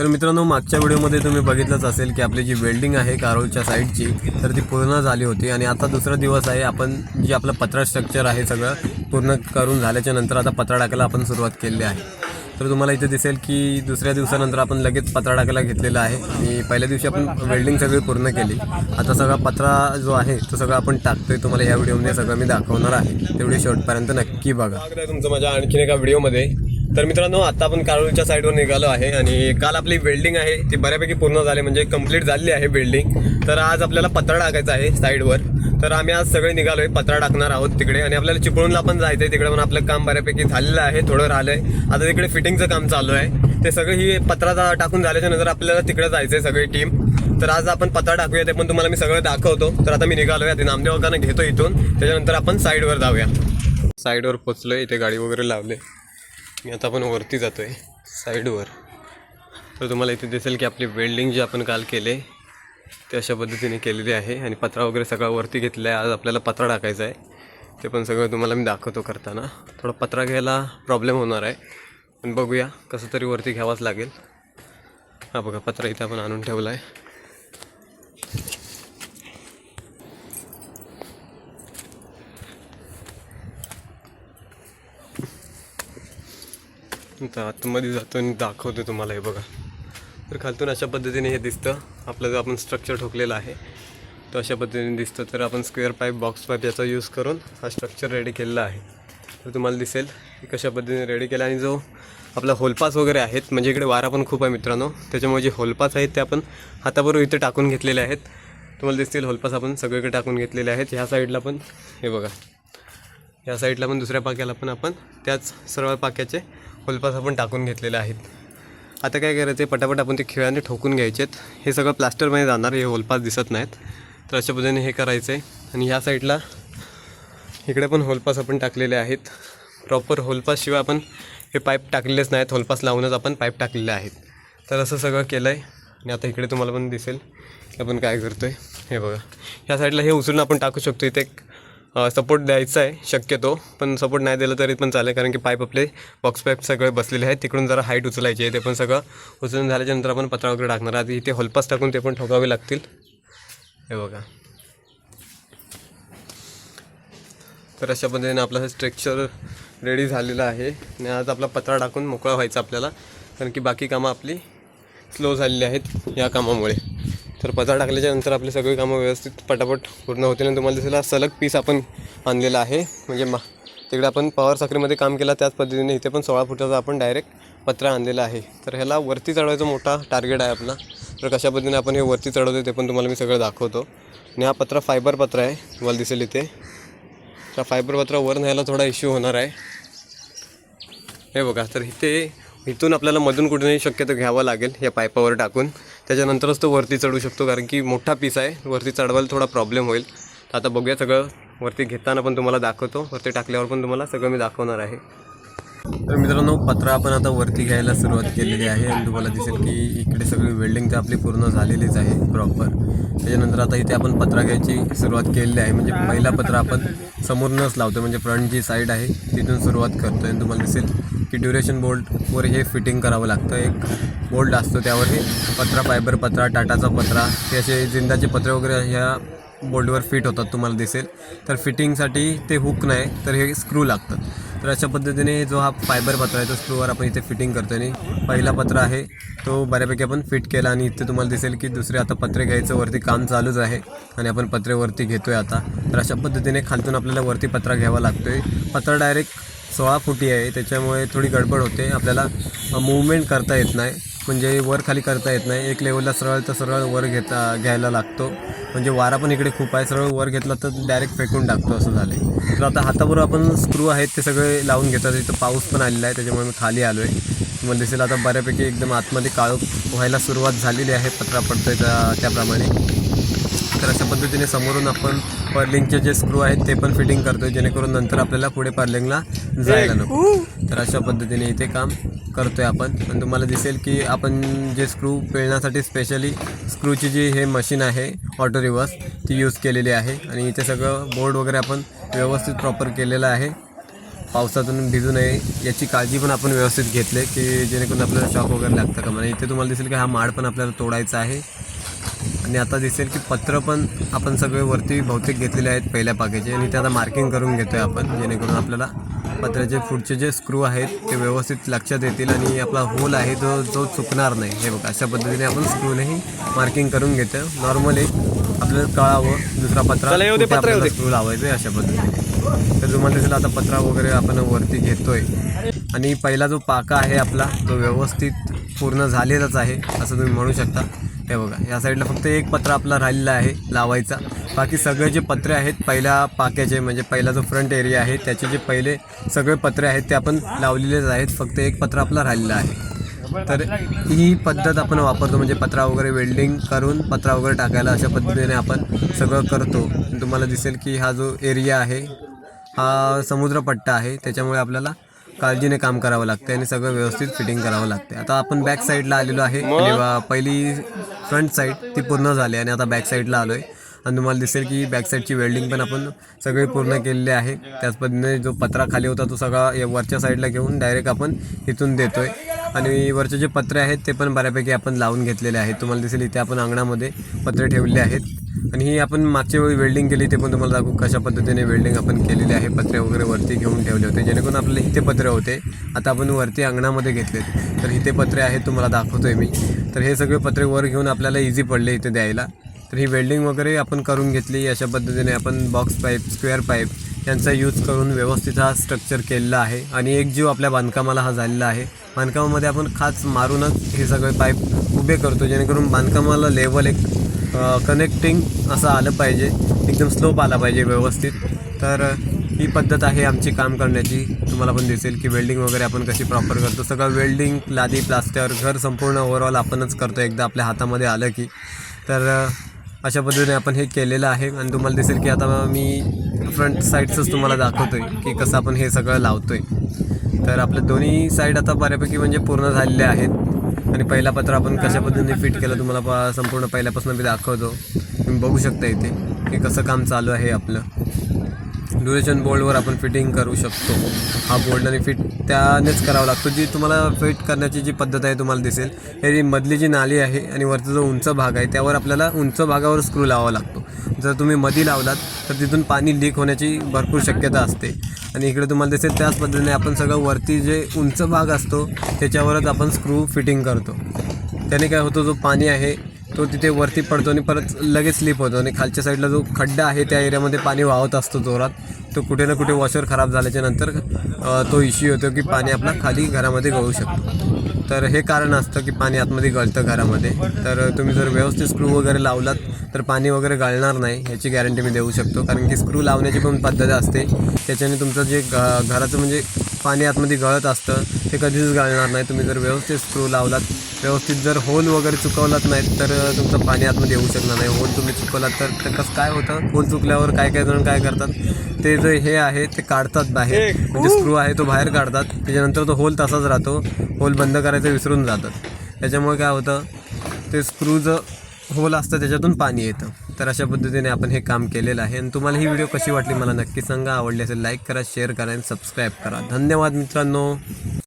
तर मित्रांनो मागच्या व्हिडिओमध्ये तुम्ही बघितलंच असेल की आपली जी वेल्डिंग आहे कारोलच्या साईडची तर ती पूर्ण झाली होती आणि आता दुसरा दिवस आहे. आपण जे आपलं पत्रा स्ट्रक्चर आहे सगळं पूर्ण करून झाल्याच्यानंतर आता पत्रा टाकायला आपण सुरुवात केली आहे. तर तुम्हाला इथे दिसेल की दुसऱ्या दिवसानंतर आपण लगेच पत्रा टाकायला घेतलेला आहे. आणि पहिल्या दिवशी आपण वेल्डिंग सगळी पूर्ण केली. आता सगळा पत्रा जो आहे तो सगळा आपण टाकतोय. तुम्हाला या व्हिडिओमध्ये सगळं मी दाखवणार आहे. तेवढी शेवटपर्यंत नक्की बघा. तुमचं माझ्या आणखीन एका व्हिडिओमध्ये. तर मित्रांनो आता आपण काळूच्या साईडवर निघालो आहे आणि काल आपली वेल्डिंग आहे ती बऱ्यापैकी पूर्ण झाली म्हणजे कंप्लीट झालेली आहे वेल्डिंग तर आज आपल्याला पत्रा टाकायचा आहे साईडवर तर आम्ही आज सगळे निघालोय पत्रा टाकणार आहोत तिकडे. आणि आपल्याला चिपळूणला पण जायचं आहे तिकडे पण आपलं काम बऱ्यापैकी झालेलं आहे थोडं राहिलंय. आता तिकडे फिटिंगचं काम चालू आहे. ते सगळं ही पत्रा टाकून झाल्याच्यानंतर आपल्याला तिकडे जायचं आहे सगळी टीम तर आज आपण पत्रा टाकूया ते पण तुम्हाला मी सगळं दाखवतो. तर आता मी निघालोय आता नामदेव घेतो इथून. त्याच्यानंतर आपण साईडवर जाऊया. साईडवर पोचलोय इथे गाडी वगैरे लावले. आता आपण वरती जातो आहे साईडवर. तर तुम्हाला इथे दिसेल की आपली वेल्डिंग जी आपण काल केले ते अशा पद्धतीने केलेली आहे आणि पत्रा वगैरे सगळा वरती घेतला आहे आज आपल्याला पत्रा टाकायचा आहे. ते पण सगळं तुम्हाला मी दाखवतो करताना. थोडा पत्रा घ्यायला प्रॉब्लेम होणार आहे. पण बघूया कसं तरी वरती घ्यावाच लागेल. हा बघा पत्रा इथे आपण आणून ठेवला आहे तर आतमध्ये जातो आणि दाखवतो तुम्हाला हे बघा. तर खालतून अशा पद्धतीने हे दिसतं. आपलं जो आपण स्ट्रक्चर ठोकलेला आहे तो अशा पद्धतीने दिसतं. तर आपण स्क्वेअर पाईप बॉक्स पाईप याचा यूज करून हा स्ट्रक्चर रेडी केलेला आहे. तर तुम्हाला दिसेल की कशा पद्धतीने रेडी केला आणि जो आपला होलपास वगैरे आहेत म्हणजे इकडे वारा पण खूप आहे मित्रांनो. त्याच्यामुळे जे होलपास आहेत ते आपण हाताबरोबर इथे टाकून घेतलेले आहेत. तुम्हाला दिसतील होलपास आपण सगळीकडे टाकून घेतलेले आहेत. ह्या साईडला पण हे बघा. या साईडला पण दुसऱ्या पाक्याला पण आपण त्याच सरळ पाक्याचे होलपास आपण टाकून घेतलेले आहेत. आता काय करायचं आहे पटापट आपण ते खिळ्याने ठोकून घ्यायचे आहेत. हे सगळं प्लास्टरमध्ये जाणार हे होलपास दिसत नाहीत. तर अशा पद्धतीने हे करायचं आहे आणि ह्या साईडला इकडे पण होलपास आपण टाकलेले आहेत. प्रॉपर होलपासशिवाय आपण हे पाईप टाकलेलेच नाहीत. होलपास लावूनच आपण पाईप टाकलेले आहेत. तर असं सगळं केलं आहे आणि आता इकडे तुम्हाला पण दिसेल. आपण काय करतो आहे हे बघा. ह्या साईडला हे उचलून आपण टाकू शकतो इथे एक सपोर्ट द्यायचा आहे शक्यतो. पण सपोर्ट नाही दिलं तरी पण चालेल कारण की पाईप आपले बॉक्स पाईप सगळे बसलेले आहेत. तिकडून जरा हाईट उचलायची आहे ते पण सगळं उचलून झाल्याच्यानंतर आपण पत्रा वगैरे टाकणार आधी इथे होलपास टाकून ते पण ठोकावे लागतील. हे बघा. तर अशा पद्धतीने आपलं हे स्ट्रक्चर रेडी झालेलं आहे. आणि आज आपला पत्रा टाकून मोकळा व्हायचा आपल्याला कारण की बाकी कामं आपली स्लो झालेली आहेत या कामामुळे. तर पत्रा टाकल्याच्या नंतर आपली सगळी कामं व्यवस्थित पटापट पूर्ण होतील आणि तुम्हाला दिसेल सलग पीस आपण आणलेला आहे. म्हणजे मा तिकडे आपण पॉवर साखरेमध्ये काम केला त्याच पद्धतीने इथे पण सोळा फुटाचा आपण डायरेक्ट पत्रा आणलेला आहे. तर ह्याला वरती चढवायचा मोठा टार्गेट आहे आपला. तर कशा पद्धतीने आपण हे वरती चढवतो ते पण तुम्हाला मी सगळं दाखवतो. आणि हा पत्रा फायबर पत्रा आहे. तुम्हाला दिसेल इथे. त्या फायबर पत्रा वर न्यायला थोडा इश्यू होणार आहे. हे बघा तर इथे इथून आपल्याला मधून कुठूनही शक्यतो घ्यावं लागेल या पायपावर टाकून. त्याच्यानंतरच तो वरती चढू शकतो कारण की मोठा पीस आहे. वरती चढवायला थोडा प्रॉब्लेम होईल. आता बघूया सगळं. वरती घेताना पण तुम्हाला दाखवतो. वरती टाकल्यावर पण तुम्हाला सगळं मी दाखवणार आहे. तर मित्रांनो पत्रा आपण आता वरती घ्यायला सुरुवात केलेली आहे. आणि तुम्हाला दिसेल की इकडे सगळी वेल्डिंग तर आपली पूर्ण झालेलीच आहे प्रॉपर त्याच्यानंतर आता इथे आपण पत्रा घ्यायची सुरुवात केलेली आहे. म्हणजे पहिला पत्रा आपण समोरूनच लावतो म्हणजे फ्रंट जी साईड आहे तिथून सुरुवात करतो आणि तुम्हाला दिसेल की ड्युरेशन बोल्टवर हे फिटिंग करावं लागतं. एक बोल्ट असतो त्यावर हे पत्रा फायबर पत्रा टाटाचा पत्रा हे असे जिंदाचे पत्रे वगैरे ह्या बोल्टवर फिट होतात तुम्हाला दिसेल. तर फिटिंगसाठी ते हुक नाही तर हे स्क्रू लागतात. तर अशा पद्धतीने जो हा फायबर पत्रा आहे तो स्क्रूवर आपण इथे फिटिंग करतो आणि पहिला पत्रा आहे तो बऱ्यापैकी आपण फिट केला आणि इथे तुम्हाला दिसेल की दुसरे आता पत्रे घ्यायचं वरती काम चालूच आहे आणि आपण पत्रे वरती आहे आता. तर अशा पद्धतीने खालतून आपल्याला वरती पत्रा घ्यावा लागतो आहे पत्रा डायरेक्ट सोळा फुटी आहे त्याच्यामुळे थोडी गडबड होते. आपल्याला मूवमेंट करता येत नाही. म्हणजे वर खाली करता येत नाही. एक लेवलला सरळ तर सरळ वर घेता घ्यायला लागतो. म्हणजे वारा पण इकडे खूप आहे. सरळ वर घेतला तर डायरेक्ट फेकून टाकतो असं झालं आहे तर आता हाताबरोबर आपण स्क्रू आहेत ते सगळे लावून घेतात. इथं पाऊस पण आलेला आहे. त्याच्यामुळे मी खाली आलो आहे मग दिसेल आता बऱ्यापैकी एकदम आतमध्ये काळोख व्हायला सुरुवात झालेली आहे. पत्रा पडतोय त्या त्याप्रमाणे. तर अशा पद्धतीने समोरून आपण पर्लिंगचे जे स्क्रू आहेत ते पण फिटिंग करतोय जेणेकरून नंतर आपल्याला पुढे पर्लिंगला जायला नको. तर अशा पद्धतीने इथे काम करतोय आपण. पण तुम्हाला दिसेल की आपण जे स्क्रू पिळण्यासाठी स्पेशली स्क्रूची जी हे मशीन आहे ऑटो रिवर्स ती यूज केलेली आहे. आणि इथे सगळं बोर्ड वगैरे आपण व्यवस्थित प्रॉपर केलेलं आहे. पावसातून भिजू नये याची काळजी पण आपण व्यवस्थित घेतली की जेणेकरून आपल्याला शॉक वगैरे लागतं का? म्हणा इथे तुम्हाला दिसेल की हा माड पण आपल्याला तोडायचा आहे. आणि आता दिसेल की पत्र पण आपण सगळे वरती बहुतेक घेतलेले आहेत पहिल्या पाक्याचे आणि ते आता मार्किंग करून घेतो आहे आपण जेणेकरून आपल्याला पत्र्याचे पुढचे जे स्क्रू आहेत ते व्यवस्थित लक्षात येतील आणि आपला होल आहे तो जो चुकणार नाही. हे बघा अशा पद्धतीने आपण स्क्रूनेही मार्किंग करून घेतो नॉर्मली आपल्याला कळावं दुसरा पत्रा. स्क्रू लावायचं आहे अशा पद्धतीने. तर तुम्हाला दिसेल आता पत्रा वगैरे आपण वरती घेतोय. आणि पहिला जो पाका आहे आपला तो व्यवस्थित पूर्ण झालेलाच आहे असं तुम्ही म्हणू शकता. हे बघा या साईडला फक्त एक पत्र आपला राहिलेला आहे लावायचा. बाकी सगळे जे पत्रे आहेत पहिल्या पाक्याचे म्हणजे पहिला जो फ्रंट एरिया आहे त्याचे जे पहिले सगळे पत्रे आहेत ते आपण लावलेलेच आहेत. फक्त एक पत्र आपला राहिलेला आहे. तर ही पद्धत आपण वापरतो म्हणजे पत्रा वगैरे वेल्डिंग करून पत्रा वगैरे टाकायला अशा पद्धतीने आपण सगळं करतो. तुम्हाला दिसेल की हा जो एरिया आहे हा समुद्रपट्टा आहे त्याच्यामुळे आपल्याला काळजीने काम करावं लागतं आणि सगळं व्यवस्थित फिटिंग करावं लागते आता आपण बॅक साईडला आलेलो आहे. आणि पहिली फ्रंट साईड ती पूर्ण झाली आणि आता बॅक साईडला आलो आहे आणि तुम्हाला दिसेल की बॅक साईडची वेल्डिंग पण आपण सगळी पूर्ण केलेली आहे. त्याच पद्धतीने जो पत्रा खाली होता तो सगळा वरच्या साईडला घेऊन डायरेक्ट आपण इथून देतोय. आणि वरचे जे पत्रे आहेत ते पण बऱ्यापैकी आपण लावून घेतलेले आहेत. तुम्हाला दिसेल इथे आपण अंगणामध्ये पत्रे ठेवले आहेत. आणि ही आपण मागच्या वेळी वेल्डिंग केली ते पण तुम्हाला दाखवू कशा पद्धतीने वेल्डिंग आपण केलेली आहे. पत्रे वगैरे वरती घेऊन ठेवले होते जेणेकरून आपले इथे पत्रे होते. आता आपण वरती अंगणामध्ये घेतलेत. तर इथे पत्रे आहेत तुम्हाला दाखवतोय मी. तर हे सगळे पत्रे वर घेऊन आपल्याला इझी पडले इथे द्यायला. तर ही वेल्डिंग वगैरे आपण करून घेतली. अशा पद्धतीने आपण बॉक्स पाईप स्क्वेअर पाईप यांचा यूज करून व्यवस्थित हा स्ट्रक्चर केलेला आहे. आणि एक जीव आपल्या बांधकामाला हा झालेला आहे. बांधकामामध्ये आपण खाच मारूनच हे सगळे पाईप उभे करतो जेणेकरून बांधकामाला लेवल एक कनेक्टिंग असं आलं पाहिजे. एकदम स्लोप आला पाहिजे व्यवस्थित. तर ही पद्धत आहे आमची काम करण्याची. तुम्हाला पण दिसेल की वेल्डिंग वगैरे आपण कशी प्रॉपर करतो. सगळं वेल्डिंग लादी प्लास्टर घर संपूर्ण ओव्हरऑल आपणच करतो. एकदा आपल्या हातामध्ये आलं की. तर अशा पद्धतीने आपण हे केलेलं आहे. आणि तुम्हाला दिसेल की आता मी फ्रंट साईडचंच तुम्हाला दाखवतोय की कसं आपण हे सगळं लावतोय. तर आपल्या दोन्ही साईड आता बऱ्यापैकी म्हणजे पूर्ण झालेले आहेत. आणि पहिला पत्र आपण कशा पद्धतीने फिट केलं तुम्हाला पा संपूर्ण पहिल्यापासून मी दाखवतो. तुम्ही बघू शकता इथे की कसं काम चालू आहे आपलं. ड्युरेशन बोल्डवर आपण फिटिंग करू शकतो. हा बोल्ड आणि फिट त्यानेच करावा लागतो. जी तुम्हाला फिट करण्याची जी पद्धत आहे तुम्हाला दिसेल हे जी मधली जी नाली आहे आणि वरचा जो उंच भाग आहे त्यावर आपल्याला उंच भागावर स्क्रू लावावा लागतो. जर तुम्ही मधी लावलात तर तिथून पाणी लीक होण्याची भरपूर शक्यता असते. आणि इकडे तुम्हाला दिसेल त्याच पद्धतीने आपण सगळं वरती जे उंच भाग असतो त्याच्यावरच आपण स्क्रू फिटिंग करतो. त्याने काय होतं जो पाणी आहे तो तिथे वरती पडतो आणि परत लगेच स्लिप होतो आणि खालच्या साईडला जो खड्डा आहे त्या एरियामध्ये पाणी वाहत असतो जोरात तो कुठे ना कुठे वॉशर खराब झाल्याच्यानंतर तो इश्यू होतो की पाणी आपला खाली घरामध्ये गळू शकतो. तर हे कारण असतं की पाणी आतमध्ये गळतं घरामध्ये. तर तुम्ही जर व्यवस्थित स्क्रू वगैरे लावलात तर पाणी वगैरे गळणार नाही याची गॅरंटी मी देऊ शकतो. कारण की स्क्रू लावण्याची पण पद्धत असते. त्याच्याने तुमचं जे घ घराचं म्हणजे पाणी आतमध्ये गळत असतं ते कधीच गळणार नाही. तुम्ही जर व्यवस्थित स्क्रू लावलात व्यवस्थित जर होल वगैरे चुकवलात नाहीत तर तुमचं पाणी आतमध्ये येऊ शकणार नाही. होल तुम्ही चुकवलात तर ते कसं काय होतं? होल चुकल्यावर काय काय जण काय करतात? ते जे हे आहे ते काढतात बाहेर. म्हणजे स्क्रू आहे तो बाहेर काढतात. त्याच्यानंतर तो होल तसाच राहतो. होल बंद करायचं विसरून जातात. त्याच्यामुळे काय होतं? ते स्क्रूचं होल असतं त्याच्यातून पाणी येतं. तर अशा पद्धतीने आपण हे काम केलेलं आहे. आणि तुम्हाला ही व्हिडिओ कशी वाटली मला नक्की सांगा. आवडली असेल लाईक करा शेअर करा आणि सबस्क्राईब करा. धन्यवाद मित्रांनो.